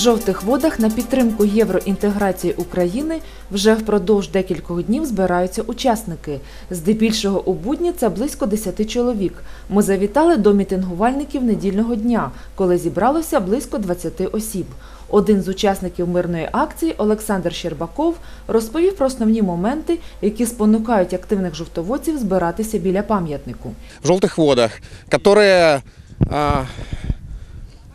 жовтих водах на підтримку євроінтеграції України вже впродовж декількох днів збираються учасники. Здебільшого у будні це близько 10 чоловік. Ми завітали до мітингувальників недільного дня, коли зібралося близько 20 осіб. Один з учасників мирної акції Олександр Щербаков розповів про основні моменти, які спонукають активних жовтоводців збиратися біля пам'ятнику. в желтых водах, а,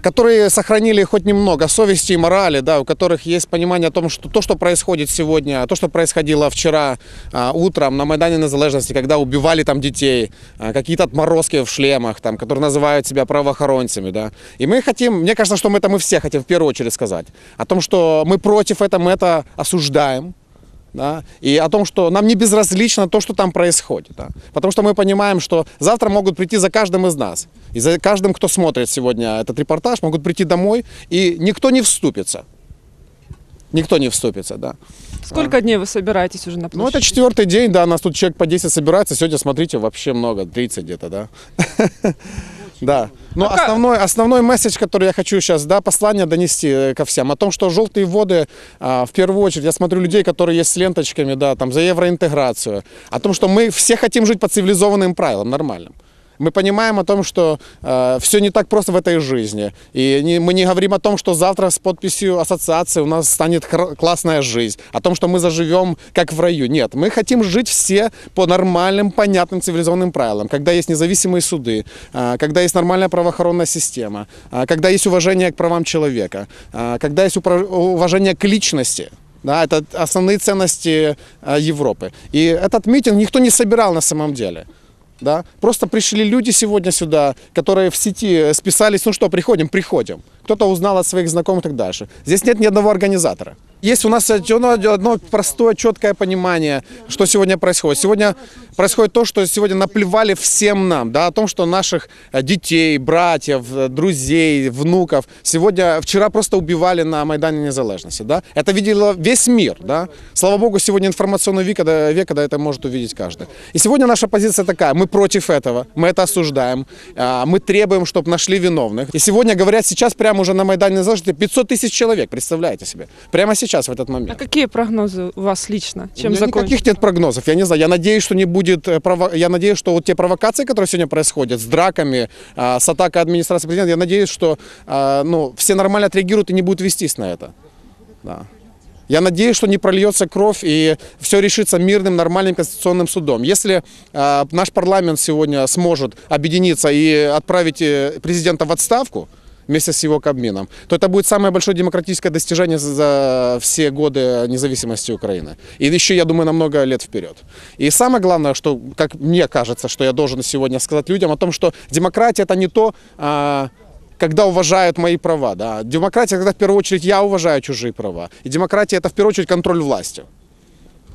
которые сохранили хоть немного совести и морали, да, у которых есть понимание о том, что то, что происходит сегодня, то, что происходило вчера а, утром на Майдане Незалежности, когда убивали там детей, а, какие-то отморозки в шлемах, там, которые называют себя правоохоронцами, да. И мы хотим, мне кажется, что мы это мы все хотим в первую очередь сказать, о том, что мы против этого, мы это осуждаем, да, и о том, что нам не безразлично то, что там происходит. Да, потому что мы понимаем, что завтра могут прийти за каждым из нас. И за каждым, кто смотрит сегодня этот репортаж, могут прийти домой, и никто не вступится. Никто не вступится, да. Сколько дней вы собираетесь уже на Ну, это площади? четвертый день, да, нас тут человек по 10 собирается. Сегодня, смотрите, вообще много, 30 где-то, да. Да. Но А как- основной, основной месседж, который я хочу сейчас, да, послание донести э, ко всем, о том, что желтые воды, а, в первую очередь, я смотрю людей, которые есть с ленточками, да, там, за евроинтеграцию, о том, что мы все хотим жить по цивилизованным правилам, нормальным. Мы понимаем о том, что все не так просто в этой жизни. И не- мы не говорим о том, что завтра с подписью ассоциации у нас станет классная жизнь, о том, что мы заживем как в раю. Нет, мы хотим жить все по нормальным, понятным цивилизованным правилам, когда есть независимые суды, а, когда есть нормальная правоохранная система, а, когда есть уважение к правам человека, а, когда есть уважение к личности. Да, это основные ценности а, Европы. И этот митинг никто не собирал на самом деле. Да? Просто пришли люди сегодня сюда, которые в сети списались, ну что, приходим, приходим. Кто-то узнал от своих знакомых и так дальше. Здесь нет ни одного организатора. Есть у нас одно, одно простое, четкое понимание, что сегодня происходит. Сегодня происходит то, что сегодня наплевали всем нам, да, о том, что наших э, детей, братьев, э, друзей, внуков сегодня, вчера просто убивали на Майдане Незалежности, да. Это видел весь мир, да. Слава богу, сегодня информационный век, когда, век, когда это может увидеть каждый. И сегодня наша позиция такая, мы против этого, мы это осуждаем, а, мы требуем, чтобы нашли виновных. И сегодня, говорят, сейчас прямо уже на Майдане Незалежности 500 тысяч человек, представляете себе, прямо сейчас в этот момент. А какие прогнозы у вас лично? У Чем меня закончится? никаких нет прогнозов. Я не знаю. Я надеюсь, что не будет э, прово- Я надеюсь, что вот те провокации, которые сегодня происходят с драками, а, с атакой администрации президента, я надеюсь, что а, ну, все нормально отреагируют и не будут вестись на это. Да. Я надеюсь, что не прольется кровь и все решится мирным, нормальным конституционным судом. Если а, наш парламент сегодня сможет объединиться и отправить э, президента в отставку, вместе с его Кабмином, то это будет самое большое демократическое достижение за- все годы независимости Украины. И еще, я думаю, на много лет вперед. И самое главное, что, как мне кажется, что я должен сегодня сказать людям о том, что демократия это не то, а, когда уважают мои права. Да. Демократия, когда в первую очередь я уважаю чужие права. И демократия это в первую очередь контроль власти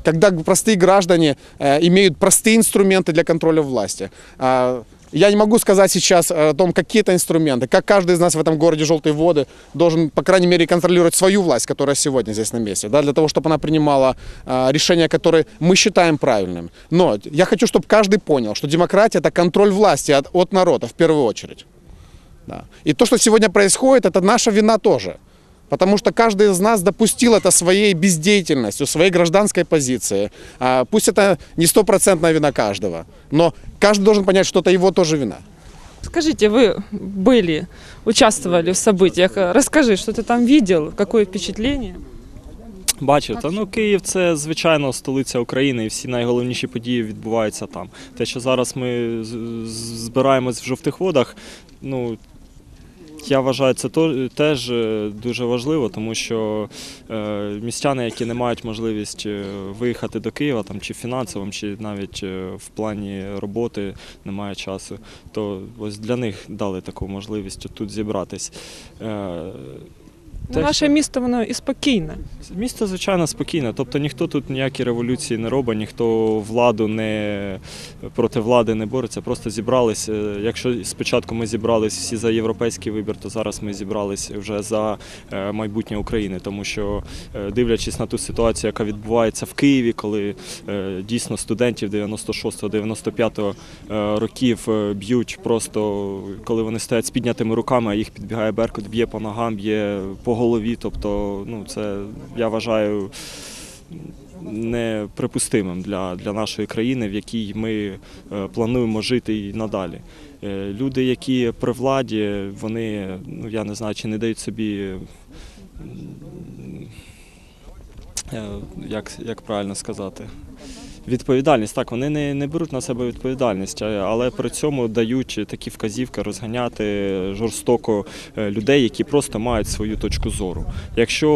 когда простые граждане э, имеют простые инструменты для контроля власти. А, я не могу сказать сейчас о том, какие это инструменты, как каждый из нас в этом городе «Желтые воды» должен, по крайней мере, контролировать свою власть, которая сегодня здесь на месте, да, для того, чтобы она принимала а, решения, которые мы считаем правильными. Но я хочу, чтобы каждый понял, что демократия – это контроль власти от, от народа в первую очередь. Да. И то, что сегодня происходит, это наша вина тоже. Потому что каждый из нас допустил это своей бездеятельностью, своей гражданской позиции. А, Пусть это не стопроцентная вина каждого, но каждый должен понять, что это его тоже вина. Скажите, вы были, участвовали в событиях. Расскажи, что ты там видел, какое впечатление? Бачив, та ну Київ це звичайно столиця України, і всі найголовніші події відбуваються там. Те, що зараз ми з- з- збираємось в жовтих водах, ну я вважаю, це теж е, дуже важливо, тому що е, містяни, які не мають можливість е, виїхати до Києва, там чи фінансовим, чи навіть в плані роботи немає часу, то ось для них дали таку можливість тут зібратись. Ну, Те, наше що- місто воно і спокійне. Місто, звичайно, спокійне. Тобто ніхто тут ніякі революції не робить, ніхто владу не проти влади не бореться. Просто зібрались. Е, Якщо спочатку ми зібрались всі за європейський вибір, то зараз ми зібрались вже за е, майбутнє України. Тому що, е, дивлячись на ту ситуацію, яка відбувається в Києві, коли дійсно студентів 96-95 е, років б'ють просто, коли вони стоять з піднятими руками, а їх підбігає Беркут, б'є по ногам, б'є по голові. Тобто, ну це я вважаю неприпустимим для, для нашої країни, в якій ми е, плануємо жити і надалі. Е, Люди, які при владі, вони, ну я не знаю, чи не дають собі. е, Як, як правильно сказати? Відповідальність, так, вони не, не беруть на себе відповідальність, але при цьому дають такі вказівки розганяти жорстоко е, людей, які просто мають свою точку зору. Якщо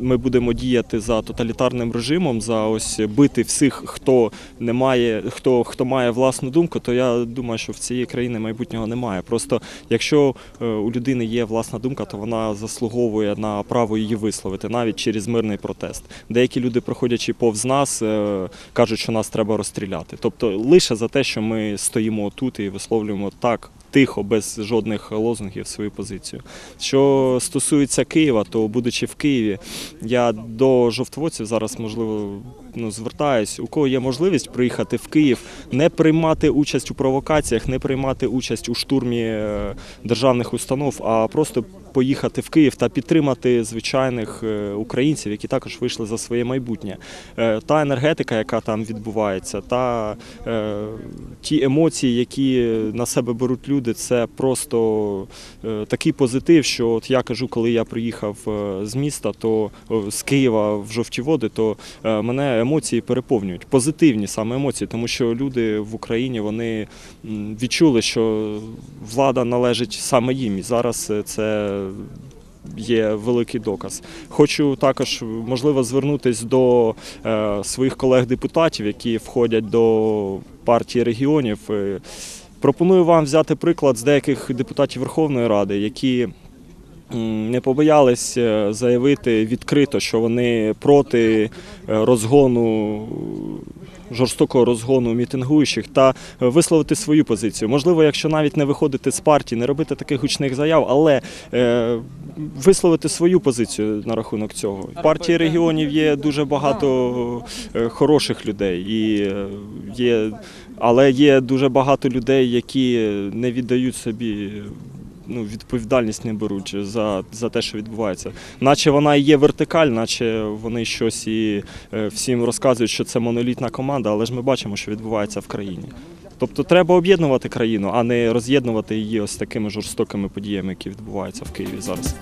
ми будемо діяти за тоталітарним режимом, за ось бити всіх, хто не має, хто, хто має власну думку, то я думаю, що в цієї країни майбутнього немає. Просто якщо е, у людини є власна думка, то вона заслуговує на право її висловити навіть через мирний протест. Деякі люди, проходячи повз нас, е, кажуть, що нас треба розстріляти. Тобто лише за те, що ми стоїмо тут і висловлюємо так. Тихо, без жодних лозунгів свою позицію. Що стосується Києва, то будучи в Києві, я до жовтвоців зараз можливо ну, звертаюсь. У кого є можливість приїхати в Київ, не приймати участь у провокаціях, не приймати участь у штурмі е, державних установ, а просто поїхати в Київ та підтримати звичайних е, українців, які також вийшли за своє майбутнє. Е, Та енергетика, яка там відбувається, та ті емоції, які на себе беруть люди, це просто такий позитив, що от я кажу, коли я приїхав з міста, то з Києва в жовті води, то мене емоції переповнюють. Позитивні саме емоції, тому що люди в Україні вони відчули, що влада належить саме їм. І зараз е, це є великий доказ. Хочу також, можливо, звернутися до е, своїх колег-депутатів, які входять до партії регіонів. Е, Пропоную вам взяти приклад з деяких депутатів Верховної Ради, які не побоялись е, заявити відкрито, що вони проти е, розгону жорстокого розгону мітингуючих та е, висловити свою позицію. Можливо, якщо навіть не виходити з партії, не робити таких гучних заяв, але висловити свою позицію на рахунок цього. В партії регіонів є дуже багато хороших людей, і є, але є дуже багато людей, які не віддають собі. Ну, відповідальність не беруть за, за те, що відбувається. Наче вона є вертикаль, наче вони щось і е, всім розказують, що це монолітна команда, але ж ми бачимо, що відбувається в країні. Тобто треба об'єднувати країну, а не роз'єднувати її ось такими жорстокими подіями, які відбуваються в Києві зараз.